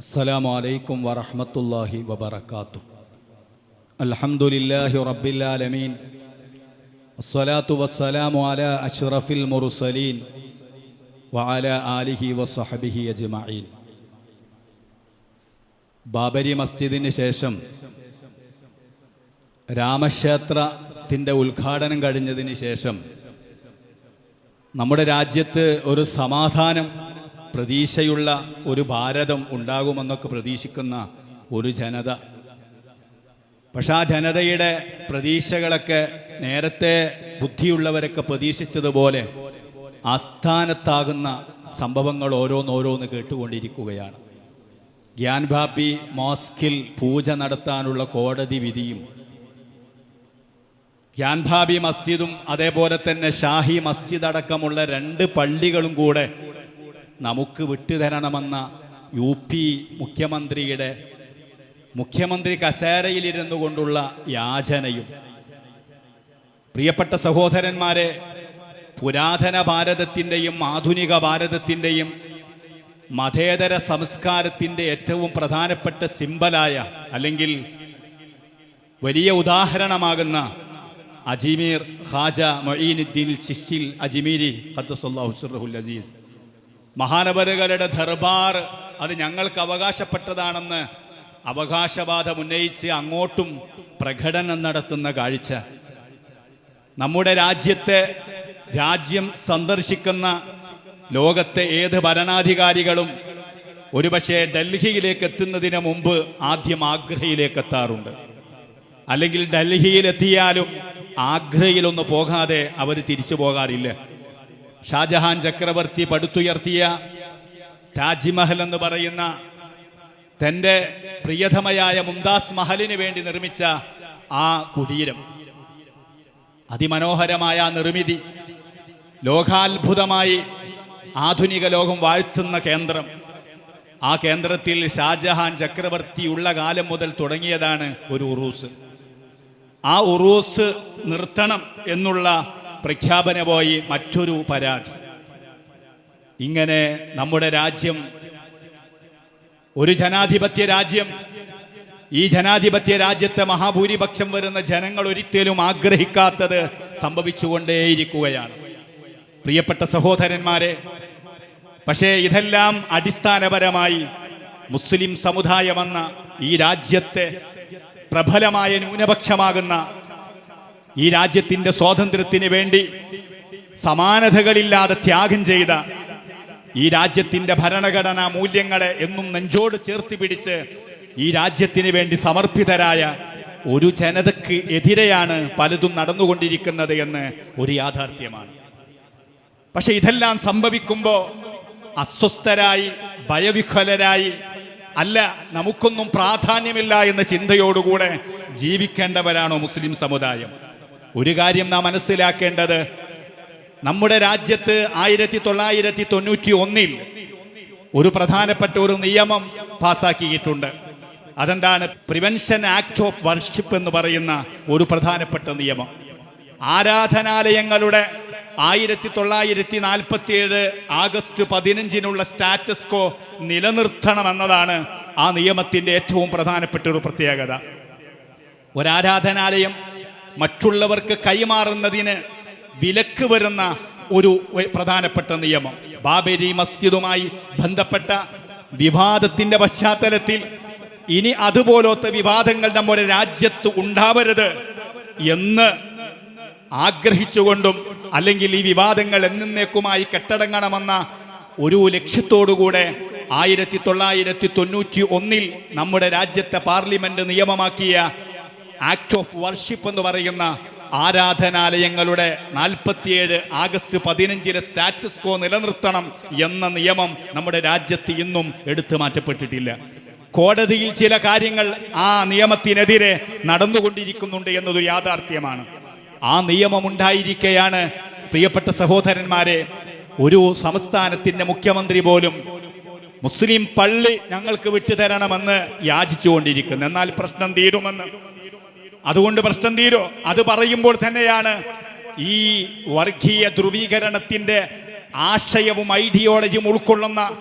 السلام عليكم ورحمة الله وبركاته الحمد لله رب العالمين الصلاة والسلام على أشرف المرسلين وعلى آله وصحبه أجمعين ബാബരി മസ്ജിദിന് ശേഷം രാമക്ഷേത്രത്തിൻ്റെ ഉദ്ഘാടനം കഴിഞ്ഞതിന് ശേഷം നമ്മുടെ രാജ്യത്ത് ഒരു സമാധാനം പ്രതീക്ഷയുള്ള ഒരു ഭാരതം ഉണ്ടാകുമെന്നൊക്കെ പ്രതീക്ഷിക്കുന്ന ഒരു ജനത. പക്ഷെ ആ ജനതയുടെ പ്രതീക്ഷകളൊക്കെ നേരത്തെ ബുദ്ധിയുള്ളവരൊക്കെ പ്രതീക്ഷിച്ചതുപോലെ ആസ്ഥാനത്താകുന്ന സംഭവങ്ങൾ ഓരോന്നോരോന്ന് കേട്ടുകൊണ്ടിരിക്കുകയാണ്. ഗ്യാൻബാപ്പി മോസ്കിൽ പൂജ നടത്താനുള്ള കോടതി വിധിയും ഗ്യാൻഭാബി മസ്ജിദും അതേപോലെ തന്നെ ഷാഹി മസ്ജിദ് അടക്കമുള്ള രണ്ട് പള്ളികളും കൂടെ നമുക്ക് വിട്ടുതരണമെന്ന യു പി മുഖ്യമന്ത്രിയുടെ മുഖ്യമന്ത്രി കസേരയിലിരുന്നു കൊണ്ടുള്ള യാചനയും പ്രിയപ്പെട്ട സഹോദരന്മാരെ പുരാതന ഭാരതത്തിന്റെയും ആധുനിക ഭാരതത്തിന്റെയും മതേതര സംസ്കാരത്തിന്റെ ഏറ്റവും പ്രധാനപ്പെട്ട സിമ്പലായ അല്ലെങ്കിൽ വലിയ ഉദാഹരണമാകുന്ന അജിമീർ ഖാജ മൊയ്നുദ്ദീൻ ചിസ്റ്റിൽ അജിമീരി ഖദ്ദസുല്ലാഹുസുറഹുൽ അസീസ് മഹാനവരുകളുടെ ദർബാർ അത് ഞങ്ങൾക്ക് അവകാശപ്പെട്ടതാണെന്ന് അവകാശവാദം ഉന്നയിച്ച് അങ്ങോട്ടും പ്രകടനം നടത്തുന്ന കാഴ്ച. നമ്മുടെ രാജ്യത്തെ രാജ്യം സന്ദർശിക്കുന്ന ലോകത്തെ ഏത് ഭരണാധികാരികളും ഒരുപക്ഷെ ഡൽഹിയിലേക്ക് എത്തുന്നതിന് മുമ്പ് ആദ്യം ആഗ്രയിലേക്ക് എത്താറുണ്ട് അല്ലെങ്കിൽ ഡൽഹിയിലെത്തിയാലും ആഗ്രയിലൊന്ന് പോകാതെ അവർ തിരിച്ചു പോകാറില്ല. ഷാജഹാൻ ചക്രവർത്തി പടുത്തുയർത്തിയ താജ്മഹൽ എന്ന് പറയുന്ന തന്റെ പ്രിയതമയായ മുംതാസ് മഹലിന് വേണ്ടി നിർമ്മിച്ച ആ കുടീരം. അതിമനോഹരമായ നിർമ്മിതി ലോകാത്ഭുതമായി ആധുനിക ലോകം വാഴ്ത്തുന്ന കേന്ദ്രം. ആ കേന്ദ്രത്തിൽ ഷാജഹാൻ ചക്രവർത്തി ഉള്ള കാലം മുതൽ തുടങ്ങിയതാണ് ഒരു ഉറൂസ്. ആ ഉറൂസ് നിർത്തണം എന്നുള്ള പ്രഖ്യാപനമായി മറ്റൊരു പരാതി. ഇങ്ങനെ നമ്മുടെ രാജ്യം ഒരു ജനാധിപത്യ രാജ്യം ഈ ജനാധിപത്യ രാജ്യത്തെ മഹാഭൂരിപക്ഷം വരുന്ന ജനങ്ങൾ ഒരിക്കലും ആഗ്രഹിക്കാത്തത് സംഭവിച്ചുകൊണ്ടേയിരിക്കുകയാണ്. പ്രിയപ്പെട്ട സഹോദരന്മാരെ പക്ഷേ ഇതെല്ലാം അടിസ്ഥാനപരമായി മുസ്ലിം സമുദായമെന്ന ഈ രാജ്യത്തെ പ്രബലമായ ന്യൂനപക്ഷമാകുന്ന ഈ രാജ്യത്തിന്റെ സ്വാതന്ത്ര്യത്തിന് വേണ്ടി സമാനതകളില്ലാതെ ത്യാഗം ചെയ്ത ഈ രാജ്യത്തിന്റെ ഭരണഘടനാ മൂല്യങ്ങളെ എന്നും നെഞ്ചോട് ചേർത്ത് പിടിച്ച് ഈ രാജ്യത്തിന് വേണ്ടി സമർപ്പിതരായ ഒരു ജനതയ്ക്ക് എതിരെയാണ് പലതും നടന്നുകൊണ്ടിരിക്കുന്നത് എന്ന് ഒരു യാഥാർത്ഥ്യമാണ്. പക്ഷെ ഇതെല്ലാം സംഭവിക്കുമ്പോൾ അസ്വസ്ഥരായി ഭയവിഹ്വലരായി അല്ല നമുക്കൊന്നും പ്രാധാന്യമില്ല എന്ന ചിന്തയോടുകൂടെ ജീവിക്കേണ്ടവരാണോ മുസ്ലിം സമുദായം? ഒരു കാര്യം നാം മനസ്സിലാക്കേണ്ടത്. നമ്മുടെ രാജ്യത്ത് ആയിരത്തി തൊള്ളായിരത്തി തൊണ്ണൂറ്റി ഒന്നിൽ ഒരു പ്രധാനപ്പെട്ട ഒരു നിയമം പാസാക്കിയിട്ടുണ്ട്. അതെന്താണ്? പ്രിവെൻഷൻ ആക്ട് ഓഫ് വർഷിപ്പ് എന്ന് പറയുന്ന ഒരു പ്രധാനപ്പെട്ട നിയമം. ആരാധനാലയങ്ങളുടെ ആയിരത്തി തൊള്ളായിരത്തി നാൽപ്പത്തി ഏഴ് ആഗസ്റ്റ് പതിനഞ്ചിനുള്ള സ്റ്റാറ്റസ് കോ നിലനിർത്തണമെന്നതാണ് ആ നിയമത്തിന്റെ ഏറ്റവും പ്രധാനപ്പെട്ട ഒരു പ്രത്യേകത. ഒരാരാധനാലയം മറ്റുള്ളവർക്ക് കൈമാറുന്നതിന് വിലക്ക് വരുന്ന ഒരു പ്രധാനപ്പെട്ട നിയമം. ബാബരി മസ്ജിദുമായി ബന്ധപ്പെട്ട വിവാദത്തിന്റെ പശ്ചാത്തലത്തിൽ ഇനി അതുപോലത്തെ വിവാദങ്ങൾ നമ്മുടെ രാജ്യത്ത് ഉണ്ടാവരുത് എന്ന് ആഗ്രഹിച്ചുകൊണ്ടും അല്ലെങ്കിൽ ഈ വിവാദങ്ങൾ എന്നേക്കുമായി കെട്ടടങ്ങണമെന്ന ഒരു ലക്ഷ്യത്തോടുകൂടെ ആയിരത്തി തൊള്ളായിരത്തി തൊണ്ണൂറ്റി ഒന്നിൽ നമ്മുടെ രാജ്യത്തെ പാർലമെന്റ് നിയമമാക്കിയ ആക്ട് ഓഫ് വർഷിപ്പ് എന്ന് പറയുന്ന ആരാധനാലയങ്ങളുടെ നാൽപ്പത്തിയേഴ് ആഗസ്റ്റ് പതിനഞ്ചിലെ സ്റ്റാറ്റസ് കോ നിലനിർത്തണം എന്ന നിയമം നമ്മുടെ രാജ്യത്ത് ഇന്നും എടുത്തു മാറ്റപ്പെട്ടിട്ടില്ല. കോടതിയിൽ ചില കാര്യങ്ങൾ ആ നിയമത്തിനെതിരെ നടന്നുകൊണ്ടിരിക്കുന്നുണ്ട് എന്നതൊരു യാഥാർത്ഥ്യമാണ്. ആ നിയമം ഉണ്ടായിരിക്കെയാണ് പ്രിയപ്പെട്ട സഹോദരന്മാരെ ഒരു സംസ്ഥാനത്തിന്റെ മുഖ്യമന്ത്രി പോലും മുസ്ലിം പള്ളി ഞങ്ങൾക്ക് വിട്ടുതരണമെന്ന് യാചിച്ചുകൊണ്ടിരിക്കുന്നു. എന്നാൽ പ്രശ്നം തീരുമെന്ന് അതുകൊണ്ട് പ്രശ്നം തീരോ. അത് പറയുമ്പോൾ തന്നെയാണ് ഈ വർഗീയ ധ്രുവീകരണത്തിന്റെ ആശയവും ഐഡിയോളജിയും ഉൾക്കൊള്ളുന്ന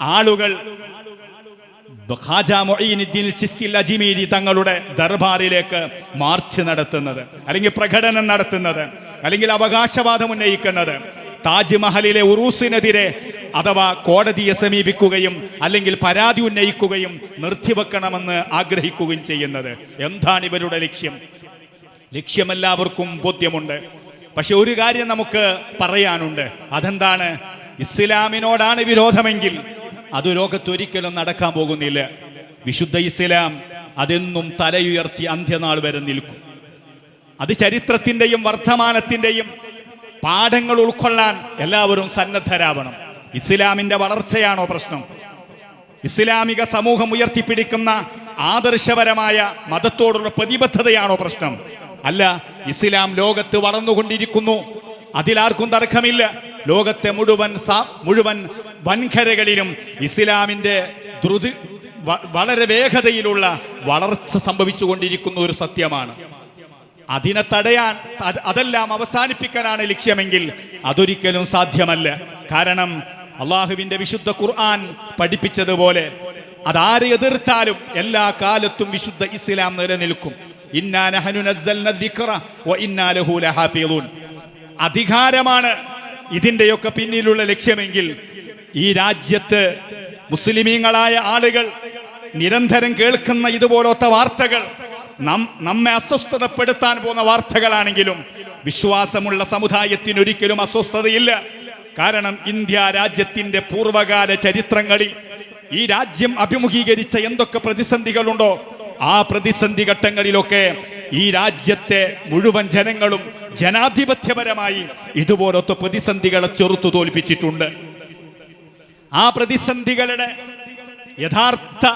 ആളുകൾ അജിമീരി തങ്ങളുടെ ദർബാറിലേക്ക് മാർച്ച് നടത്തുന്നത് അല്ലെങ്കിൽ പ്രകടനം നടത്തുന്നത് അല്ലെങ്കിൽ അവകാശവാദം ഉന്നയിക്കുന്നത്. താജ്മഹലിലെ ഉറൂസിനെതിരെ അഥവാ കോടതിയെ സമീപിക്കുകയും അല്ലെങ്കിൽ പരാതി ഉന്നയിക്കുകയും നിർത്തിവെക്കണമെന്ന് ആഗ്രഹിക്കുകയും ചെയ്യുന്നത്. എന്താണ് ഇവരുടെ ലക്ഷ്യം? ലക്ഷ്യമെല്ലാവർക്കും ബോധ്യമുണ്ട്. പക്ഷെ ഒരു കാര്യം നമുക്ക് പറയാനുണ്ട്. അതെന്താണ്? ഇസ്ലാമിനോടാണ് വിരോധമെങ്കിൽ അത് ലോകത്തൊരിക്കലും നടക്കാൻ പോകുന്നില്ല. വിശുദ്ധ ഇസ്ലാം അതെന്നും തലയുയർത്തി അന്ത്യനാൾ വരെ നിൽക്കും. അത് ചരിത്രത്തിന്റെയും വർത്തമാനത്തിന്റെയും പാഠങ്ങൾ ഉൾക്കൊള്ളാൻ എല്ലാവരും സന്നദ്ധരാവണം. ഇസ്ലാമിന്റെ വളർച്ചയാണോ പ്രശ്നം? ഇസ്ലാമിക സമൂഹം ഉയർത്തിപ്പിടിക്കുന്ന ആദർശപരമായ മതത്തോടുള്ള പ്രതിബദ്ധതയാണോ പ്രശ്നം? അല്ല ഇസ്ലാം ലോകത്ത് വളർന്നുകൊണ്ടിരിക്കുന്നു. അതിലാർക്കും തർക്കമില്ല. ലോകത്തെ മുഴുവൻ മുഴുവൻ വൻകരകളിലും ഇസ്ലാമിന്റെ ദ്രുതി വളരെ വേഗതയിലുള്ള വളർച്ച സംഭവിച്ചുകൊണ്ടിരിക്കുന്ന ഒരു സത്യമാണ്. അതിനെ തടയാൻ അത് അതെല്ലാം അവസാനിപ്പിക്കാനാണ് ലക്ഷ്യമെങ്കിൽ അതൊരിക്കലും സാധ്യമല്ല. കാരണം അള്ളാഹുവിന്റെ വിശുദ്ധ ഖുർആൻ പഠിപ്പിച്ചതുപോലെ അതാരെ എതിർത്താലും എല്ലാ കാലത്തും വിശുദ്ധ ഇസ്ലാം നിലനിൽക്കും. അധികാരമാണ് ഇതിന്റെയൊക്കെ പിന്നിലുള്ള ലക്ഷ്യമെങ്കിൽ ഈ രാജ്യത്ത് മുസ്ലിമീങ്ങളായ ആളുകൾ നിരന്തരം കേൾക്കുന്ന ഇതുപോലത്തെ വാർത്തകൾ നമ്മെ അസ്വസ്ഥതപ്പെടുത്താൻ പോകുന്ന വാർത്തകളാണെങ്കിലും വിശ്വാസമുള്ള സമുദായത്തിന് ഒരിക്കലും അസ്വസ്ഥതയില്ല. കാരണം ഇന്ത്യ രാജ്യത്തിന്റെ പൂർവകാല ചരിത്രങ്ങളിൽ ഈ രാജ്യം അഭിമുഖീകരിച്ച എന്തൊക്കെ പ്രതിസന്ധികളുണ്ടോ ആ പ്രതിസന്ധി ഘട്ടങ്ങളിലൊക്കെ ഈ രാജ്യത്തെ മുഴുവൻ ജനങ്ങളും ജനാധിപത്യപരമായി ഇതുപോലത്തെ പ്രതിസന്ധികളെ ചെറുത്തു തോൽപ്പിച്ചിട്ടുണ്ട്. ആ പ്രതിസന്ധികളുടെ യഥാർത്ഥ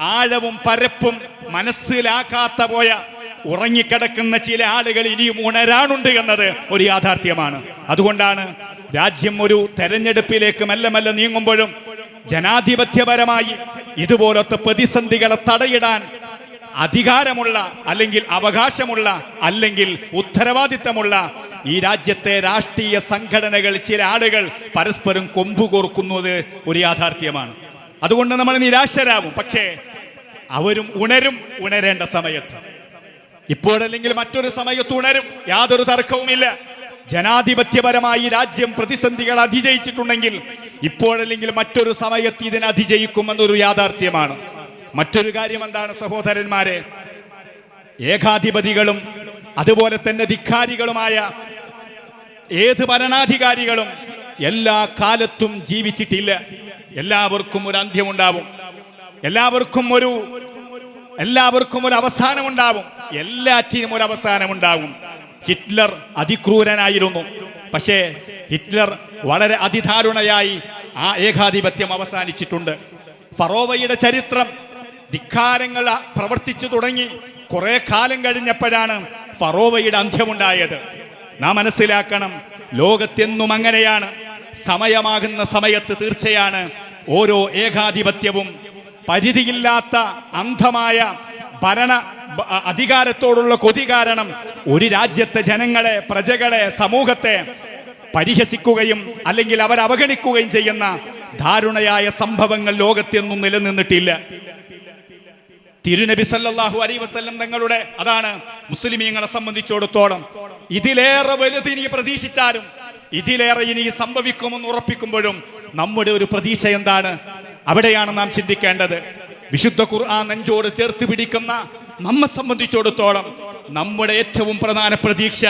ആഴവും പരപ്പും മനസ്സിലാക്കാത്ത പോയ ഉറങ്ങിക്കിടക്കുന്ന ചില ആളുകൾ ഇനിയും ഉണരാനുണ്ട് എന്നത് ഒരു യാഥാർത്ഥ്യമാണ്. അതുകൊണ്ടാണ് രാജ്യം ഒരു തെരഞ്ഞെടുപ്പിലേക്ക് മെല്ലെ മെല്ലെ നീങ്ങുമ്പോഴും ജനാധിപത്യപരമായി ഇതുപോലത്തെ പ്രതിസന്ധികളെ തടയിടാൻ അധികാരമുള്ള അല്ലെങ്കിൽ അവകാശമുള്ള അല്ലെങ്കിൽ ഉത്തരവാദിത്തമുള്ള ഈ രാജ്യത്തെ രാഷ്ട്രീയ സംഘടനകൾ ചില ആളുകൾ പരസ്പരം കൊമ്പുകോർക്കുന്നത് ഒരു യാഥാർത്ഥ്യമാണ്. അതുകൊണ്ട് നമ്മൾ നിരാശരാകും. പക്ഷേ അവരും ഉണരും ഉണരേണ്ട സമയത്ത്. ഇപ്പോഴല്ലെങ്കിൽ മറ്റൊരു സമയത്ത് ഉണരും. യാതൊരു തർക്കവുമില്ല. ജനാധിപത്യപരമായി രാജ്യം പ്രതിസന്ധികൾ അതിജയിച്ചിട്ടുണ്ടെങ്കിൽ ഇപ്പോഴല്ലെങ്കിൽ മറ്റൊരു സമയത്ത് ഇതിനെ അതിജയിക്കുമെന്നൊരു യാഥാർത്ഥ്യമാണ്. മറ്റൊരു കാര്യം എന്താണ് സഹോദരന്മാരെ? ഏകാധിപതികളും അതുപോലെ തന്നെ ധിക്കാരികളുമായ ഏത് ഭരണാധികാരികളും എല്ലാ കാലത്തും ജീവിച്ചിട്ടില്ല. എല്ലാവർക്കും ഒരു അന്ത്യമുണ്ടാവും. എല്ലാവർക്കും ഒരു എല്ലാവർക്കും ഒരു അവസാനമുണ്ടാവും. എല്ലാറ്റിനും ഒരു അവസാനമുണ്ടാവും. ഹിറ്റ്ലർ അതിക്രൂരനായിരുന്നു. പക്ഷേ ഹിറ്റ്ലർ വളരെ അതിദാരുണയായി ആ ഏകാധിപത്യം അവസാനിച്ചിട്ടുണ്ട്. ഫറോവയുടെ ചരിത്രം ധിക്കാരങ്ങൾ പ്രവർത്തിച്ചു തുടങ്ങി. കുറെ കാലം കഴിഞ്ഞപ്പോഴാണ് ഫറോവയുടെ അന്ത്യമുണ്ടായത്. നാം മനസ്സിലാക്കണം ലോകത്തെന്നും അങ്ങനെയാണ്. സമയമാകുന്ന സമയത്ത് തീർച്ചയാണ് ഓരോ ഏകാധിപത്യവും പരിധിയില്ലാത്ത അന്ധമായ ഭരണ അധികാരത്തോടുള്ള കൊതി കാരണം ഒരു രാജ്യത്തെ ജനങ്ങളെ പ്രജകളെ സമൂഹത്തെ പരിഹസിക്കുകയും അല്ലെങ്കിൽ അവർ അവഗണിക്കുകയും ചെയ്യുന്ന ദാരുണയായ സംഭവങ്ങൾ ലോകത്തെന്നും നിലനിന്നിട്ടില്ല. തിരുനബി സല്ലാഹു അലൈഹി വസല്ലം തങ്ങളുടെ അതാണ് മുസ്ലിമീങ്ങളെ സംബന്ധിച്ചിടത്തോളം ഇതിലേറെ വലുത് ഇനി പ്രതീക്ഷിച്ചാലും ഇതിലേറെ ഇനി സംഭവിക്കുമെന്ന് ഉറപ്പിക്കുമ്പോഴും നമ്മുടെ ഒരു പ്രതീക്ഷ എന്താണ്? അവിടെയാണ് നാം ചിന്തിക്കേണ്ടത്. വിശുദ്ധ ഖുർആൻ നെഞ്ചോട് ചേർത്ത് പിടിക്കുന്ന നമ്മെ സംബന്ധിച്ചിടത്തോളം നമ്മുടെ ഏറ്റവും പ്രധാന പ്രതീക്ഷ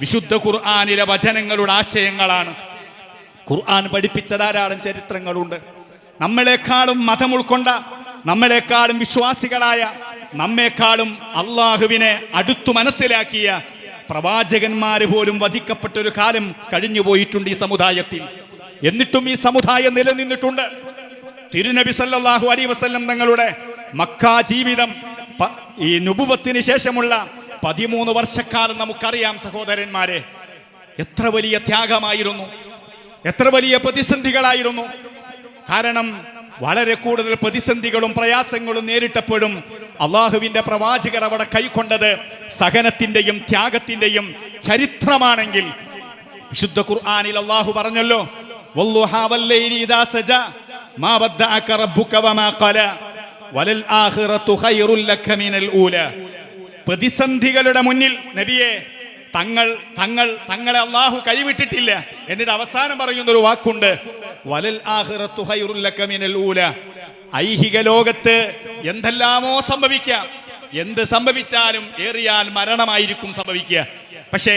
വിശുദ്ധ ഖുർആാനിലെ വചനങ്ങളുടെ ആശയങ്ങളാണ്. ഖുർആൻ പഠിപ്പിച്ച ധാരാളം ചരിത്രങ്ങളുണ്ട്. നമ്മളെക്കാളും മതം ഉൾക്കൊണ്ട നമ്മളെക്കാളും വിശ്വാസികളായ നമ്മേക്കാളും അള്ളാഹുവിനെ അടുത്തു മനസ്സിലാക്കിയ പ്രവാചകന്മാര് പോലും വധിക്കപ്പെട്ട ഒരു കാലം കഴിഞ്ഞു പോയിട്ടുണ്ട് ഈ സമുദായത്തിൽ. എന്നിട്ടും ഈ സമുദായം നിലനിന്നിട്ടുണ്ട്. തിരുനബി സല്ലാഹു അലൈഹി വസ്ല്ലം തങ്ങളുടെ മക്ക ജീവിതം ഈ നുപുവത്തിന് ശേഷമുള്ള പതിമൂന്ന് വർഷക്കാലം നമുക്കറിയാം സഹോദരന്മാരെ. എത്ര വലിയ ത്യാഗമായിരുന്നു. എത്ര വലിയ പ്രതിസന്ധികളായിരുന്നു. കാരണം വളരെ കൂടുതൽ പ്രതിസന്ധികളും പ്രയാസങ്ങളും നേരിട്ടപ്പോഴും അള്ളാഹുവിന്റെ പ്രവാചകർ അവിടെ കൈക്കൊണ്ടത് സഹനത്തിന്റെയും ത്യാഗത്തിന്റെയും ചരിത്രമാണെങ്കിൽ. വിശുദ്ധ ഖുർആാനിൽ അള്ളാഹു പറഞ്ഞല്ലോ വല്ലുഹാ ودعك ربك وما قلى وللآخرة റബ്ബുക വമാ ഖല الأولى പ്രതിസന്ധികളുടെ മുന്നിൽ നബിയെ തങ്ങൾ തങ്ങൾ തങ്ങളെ അള്ളാഹു കൈവിട്ടിട്ടില്ല എന്നിട്ട് അവസാനം പറയുന്ന ഒരു വാക്കുണ്ട്. വലൽ ആഹിറത്തു ഖൈറുൽ ലക മിനൽ ഊല. ഐഹിക ലോകത്ത് എന്തെല്ലാമോ സംഭവിക്കാം എന്ത് സംഭവിച്ചാലും ഏറിയാൽ മരണമായിരിക്കും സംഭവിക്കുക. പക്ഷേ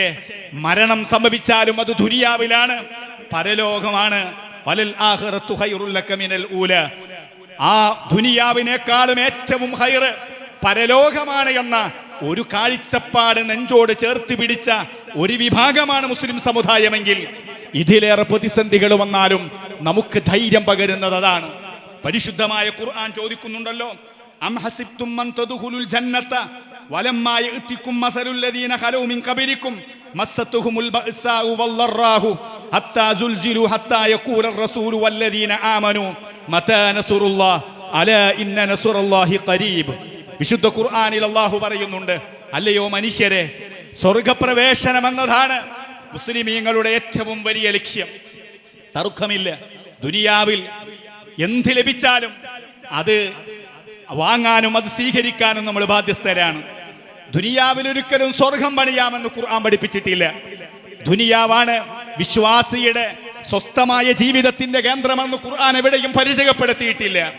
മരണം സംഭവിച്ചാലും അത് ദുനിയാവിലാണ് പരലോകമാണ്. ആ ദുനിയാവിനേക്കാളും ഏറ്റവും ഹൈറ് പരലോകമാണ് എന്ന ഒരു കാഴ്ചപ്പാട് നെഞ്ചോട് ചേർത്ത് പിടിച്ച ഒരു വിഭാഗമാണ് മുസ്ലിം സമുദായമെങ്കിൽ ഇതിലേറെ പ്രതിസന്ധികൾ വന്നാലും നമുക്ക് ധൈര്യം പകരുന്നത് അതാണ്. പരിശുദ്ധമായ ഖുർആൻ ചോദിക്കുന്നുണ്ടല്ലോ അം ഹസിബ്തും ജന്നത? വലമ്മാ യഅതികും മസലുല്ലദീന ലദീന ഖലൂ മിൻ ഖബലികും മസ്സത്തുഹുമുൽ ബഅസാഉ വല്ലറാഹു ഹത്താ സുൽസിലു ഹത്താ യഖൂല റസൂലു വല്ലദീന ആമനു മതാ നസറുല്ലാഹ് അലാ ഇന്ന നസറുല്ലാഹി ഖരീബ്. വിശുദ്ധ ഖുർആനിൽ അല്ലാഹു പറയുന്നുണ്ട് അല്ലയോ മനുഷ്യരെ സ്വർഗപ്രവേശനം എന്നതാണ് മുസ്ലിമീങ്ങളുടെ ഏറ്റവും വലിയ ലക്ഷ്യം. തർക്കമില്ല ദുനിയാവിൽ എന്ത് ലഭിച്ചാലും അത് വാങ്ങാനും അത് സ്വീകരിക്കാനും നമ്മൾ ബാധ്യസ്ഥരാണ്. ദുനിയാവിൽ ഒരിക്കലും സ്വർഗം പണിയാമെന്ന് ഖുർആൻ പഠിപ്പിച്ചിട്ടില്ല. ദുനിയാവാണ് വിശ്വാസിയുടെ സ്വസ്ഥമായ ജീവിതത്തിന്റെ കേന്ദ്രമെന്ന് ഖുർആൻ എവിടെയും പരിചയപ്പെടുത്തിയിട്ടില്ല.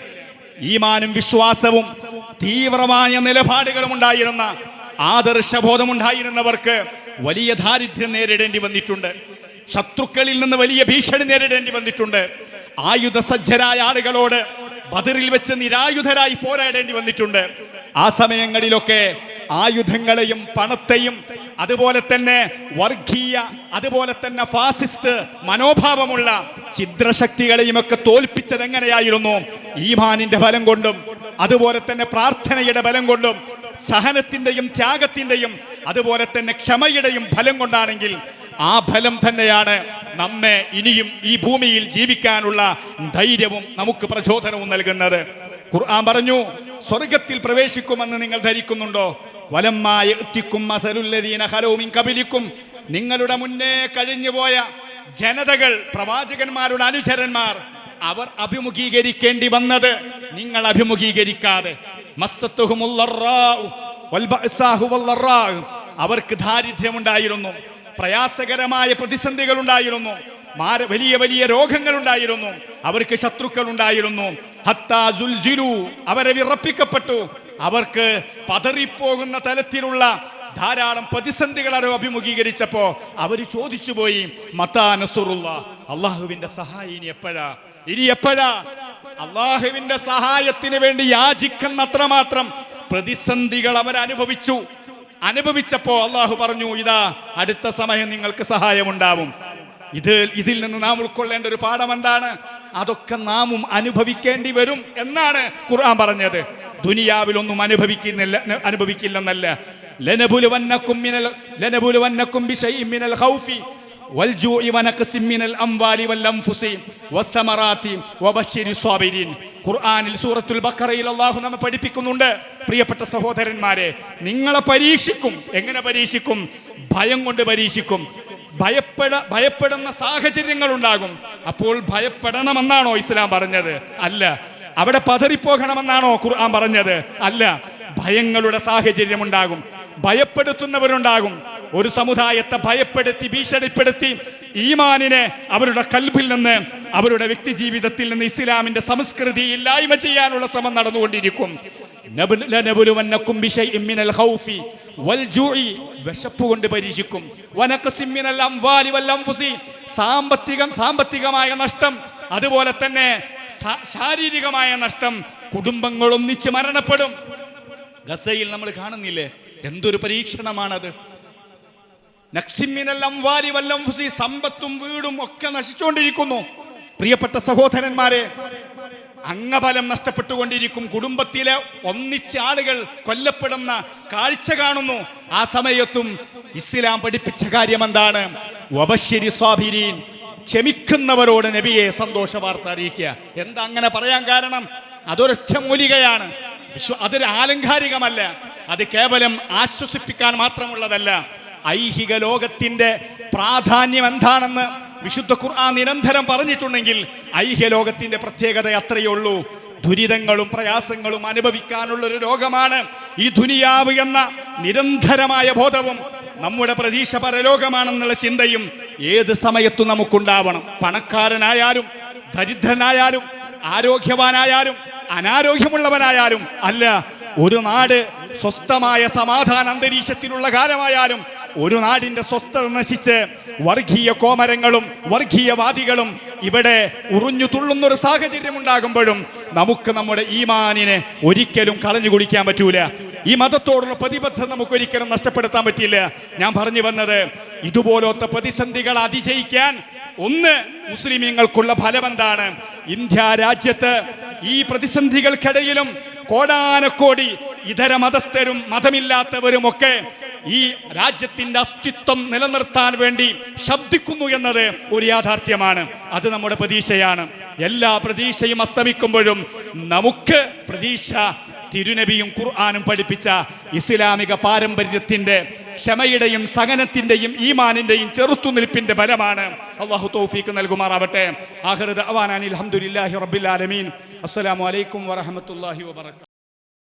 ഈമാനും വിശ്വാസവും തീവ്രമായ നിലപാടുകളും ഉണ്ടായിരുന്ന ആദർശബോധമുണ്ടായിരുന്നവർക്ക് വലിയ ദാരിദ്ര്യം നേരിടേണ്ടി വന്നിട്ടുണ്ട്. ശത്രുക്കളിൽ നിന്ന് വലിയ ഭീഷണി നേരിടേണ്ടി വന്നിട്ടുണ്ട്. ആയുധ സജ്ജരായ ആളുകളോട് ബദറിൽ വെച്ച് നിരായുധരായി പോരാടേണ്ടി വന്നിട്ടുണ്ട്. ആ സമയങ്ങളിലൊക്കെ ആയുധങ്ങളെയും പണത്തെയും അതുപോലെ തന്നെ വർഗീയ അതുപോലെ തന്നെ ഫാസിസ്റ്റ് മനോഭാവമുള്ള ഛിദ്രശക്തികളെയും ഒക്കെ തോൽപ്പിച്ചത് എങ്ങനെയായിരുന്നു ഈമാനിന്റെ ബലം കൊണ്ടും അതുപോലെ തന്നെ പ്രാർത്ഥനയുടെ ബലം കൊണ്ടും സഹനത്തിന്റെയും ത്യാഗത്തിന്റെയും അതുപോലെ തന്നെ ക്ഷമയുടെയും ഫലം കൊണ്ടാണെങ്കിൽ ആ ഫലം തന്നെയാണ് നമ്മെ ഇനിയും ഈ ഭൂമിയിൽ ജീവിക്കാനുള്ള ധൈര്യവും നമുക്ക് പ്രചോദനവും നൽകുന്നത്. ഖുർആൻ പറഞ്ഞു സ്വർഗത്തിൽ പ്രവേശിക്കുമെന്ന് നിങ്ങൾ ധരിക്കുന്നുണ്ടോ? നിങ്ങളുടെ മുന്നേ കഴിഞ്ഞുപോയ ജനതകൾ പ്രവാചകന്മാരുടെ അനുചരന്മാർ അവർ അഭിമുഖീകരിക്കേണ്ടി വന്നത് നിങ്ങൾ അഭിമുഖീകരിക്കാതെ. അവർക്ക് ദാരിദ്ര്യമുണ്ടായിരുന്നു പ്രയാസകരമായ പ്രതിസന്ധികൾ ഉണ്ടായിരുന്നു വലിയ വലിയ രോഗങ്ങൾ ഉണ്ടായിരുന്നു അവർക്ക് ശത്രുക്കൾ ഉണ്ടായിരുന്നു ഹത്താ. അവരെ വിറപ്പിക്കപ്പെട്ടു അവർക്ക് പതറിപ്പോകുന്ന തലത്തിലുള്ള ധാരാളം പ്രതിസന്ധികൾ അവർ അഭിമുഖീകരിച്ചപ്പോ അവർ ചോദിച്ചു പോയി മത്താ അള്ളാഹുവിന്റെ സഹായം ഇനി എപ്പോഴാ? ഇനി എപ്പോഴാ? അള്ളാഹുവിന്റെ സഹായത്തിന് വേണ്ടി യാചിക്കുന്നത്ര മാത്രം പ്രതിസന്ധികൾ അവർ അനുഭവിച്ചു അനുഭവിച്ചപ്പോ അള്ളാഹു പറഞ്ഞു ഇതാ അടുത്ത സമയം നിങ്ങൾക്ക് സഹായമുണ്ടാവും. ഇത് ഇതിൽ നിന്ന് നാം ഉൾക്കൊള്ളേണ്ട ഒരു പാഠം എന്താണ്? അതൊക്കെ നാമും അനുഭവിക്കേണ്ടി വരും എന്നാണ് ഖുർആൻ പറഞ്ഞത്. ദുനിയാവിലൊന്നും അനുഭവിക്കുന്നില്ല അനുഭവിക്കില്ലെന്നല്ല ലനബുലുവന്നക്കും മിനൽ ലനബുലുവന്നക്കും ബിശൈഇൻ മിനൽ ഖൗഫി والجوع ونقص من الأموال والأنفس والثمرات وبشر الصابرين ഖുർആനിൽ സൂറത്തുൽ ബക്കറയിൽ അള്ളാഹു നമ്മെ പഠിപ്പിക്കുന്നുണ്ട് പ്രിയപ്പെട്ട സഹോദരന്മാരെ നിങ്ങളെ പരീക്ഷിക്കും എങ്ങനെ പരീക്ഷിക്കും ഭയം കൊണ്ട് പരീക്ഷിക്കും ഭയപ്പെട ഭയപ്പെടുന്ന സാഹചര്യങ്ങൾ ഉണ്ടാകും അപ്പോൾ ഭയപ്പെടണമെന്നാണോ ഇസ്ലാം പറഞ്ഞത് അല്ല അവിടെ പതറിപ്പോകണമെന്നാണോ ഖുർആൻ പറഞ്ഞത്? അല്ല. ഭയങ്ങളുടെ സാഹചര്യം ഉണ്ടാകും ഭയപ്പെടുത്തുന്നവരുണ്ടാകും. ഒരു സമുദായത്തെ ഭയപ്പെടുത്തി ഭീഷണിപ്പെടുത്തി ഈമാനിനെ അവരുടെ കൽബിൽ നിന്ന് അവരുടെ വ്യക്തി ജീവിതത്തിൽ നിന്ന് ഇസ്ലാമിന്റെ സംസ്കൃതി ഇല്ലായ്മ ചെയ്യാനുള്ള ശ്രമം നടന്നുകൊണ്ടിരിക്കും. കൊണ്ട് പരീക്ഷിക്കും. സാമ്പത്തികം സാമ്പത്തികമായ നഷ്ടം. അതുപോലെ തന്നെ ശാരീരികമായ നഷ്ടം കുടുംബങ്ങൾ ഒന്നിച്ച് മരണപ്പെടും. ഗസയിൽ നമ്മൾ കാണുന്നില്ലേ? എന്തൊരു പരീക്ഷണമാണത്. നക്സിമിനൽ അംവാലി വല്ലംഫുസി സമ്പത്തും വീടും ഒക്കെ നശിച്ചുകൊണ്ടിരിക്കുന്നു. പ്രിയപ്പെട്ട സഹോദരന്മാരെ അംഗബലം നഷ്ടപ്പെട്ടുകൊണ്ടിരിക്കും. കുടുംബത്തിലെ ഒന്നിച്ച് ആളുകൾ കൊല്ലപ്പെടുന്ന കാഴ്ച കാണുന്നു. ആ സമയത്തും ഇസ്ലാം പഠിപ്പിച്ച കാര്യം എന്താണ് വബശ്ശേരി സ്വാഭിരീൻ ക്ഷമിക്കുന്നവരോട് നബിയെ സന്തോഷ വാർത്ത അറിയിക്കുക. എന്താ അങ്ങനെ പറയാൻ കാരണം? അതൊരൊറ്റ മൂലികയാണ്. അതൊരു ആലങ്കാരികമല്ല. അത് കേവലം ആശ്വസിപ്പിക്കാൻ മാത്രമുള്ളതല്ല. ഐഹിക ലോകത്തിന്റെ പ്രാധാന്യം എന്താണെന്ന് വിശുദ്ധ ഖുർആൻ നിരന്തരം പറഞ്ഞിട്ടുണ്ടെങ്കിൽ ഐഹ്യ ലോകത്തിന്റെ പ്രത്യേകത അത്രയേ ഉള്ളൂ. ദുരിതങ്ങളും പ്രയാസങ്ങളും അനുഭവിക്കാനുള്ള ഒരു രോഗമാണ് ഈ ദുനിയാവ് എന്ന നിരന്തരമായ ബോധവും നമ്മുടെ പ്രതീക്ഷ പരലോകമാണെന്നുള്ള ചിന്തയും ഏത് സമയത്തും നമുക്കുണ്ടാവണം. പണക്കാരനായാലും ദരിദ്രനായാലും ആരോഗ്യവാനായാലും അനാരോഗ്യമുള്ളവനായാലും അല്ല ഒരു നാട് സ്വസ്ഥമായ സമാധാന അന്തരീക്ഷത്തിലുള്ള കാലമായാലും ഒരു നാടിന്റെ സ്വസ്ഥത നശിച്ച് വർഗീയ കോമരങ്ങളും വർഗീയവാദികളും ഇവിടെ ഉറിഞ്ഞു തുള്ളുന്നൊരു സാഹചര്യം ഉണ്ടാകുമ്പോഴും നമുക്ക് നമ്മുടെ ഈമാനിനെ ഒരിക്കലും കളഞ്ഞു കുടിക്കാൻ പറ്റൂല. ഈ മതത്തോടുള്ള പ്രതിബദ്ധത നമുക്ക് ഒരിക്കലും നഷ്ടപ്പെടുത്താൻ പറ്റില്ല ഞാൻ പറഞ്ഞു വന്നത് ഇതുപോലത്തെ പ്രതിസന്ധികൾ അതിജയിക്കാൻ ഒന്ന് മുസ്ലിമീങ്ങൾക്കുള്ള ഫലം എന്താണ് ഇന്ത്യ രാജ്യത്ത് ഈ പ്രതിസന്ധികൾക്കിടയിലും കോടാനക്കോടി ഇതര മതസ്ഥരും മതമില്ലാത്തവരും ഒക്കെ ഈ രാജ്യത്തിന്റെ അസ്തിത്വം നിലനിർത്താൻ വേണ്ടി ശബ്ദിക്കുന്നു എന്നത് ഒരു യാഥാർത്ഥ്യമാണ്. അത് നമ്മുടെ പ്രതീക്ഷയാണ്. എല്ലാ പ്രതീക്ഷയും അസ്തമിക്കുമ്പോഴും നമുക്ക് പ്രതീക്ഷ തിരുനബിയും ഖുർആാനും പഠിപ്പിച്ച ഇസ്ലാമിക പാരമ്പര്യത്തിന്റെ ക്ഷമയുടെയും സഹനത്തിന്റെയും ഈമാനിന്റെയും ചെറുത്തുനിൽപ്പിന്റെ ബലമാണ്. അള്ളാഹു തൗഫീക്ക് നൽകുമാറാവട്ടെ. ആഹ്റദ് അവാനാനി അലഹമുല്ലാഹി റബ്ബിൽ ആലമീൻ. അസ്സലാമു അലൈക്കും വറഹമത്തല്ലാഹി വബറകാതുഹു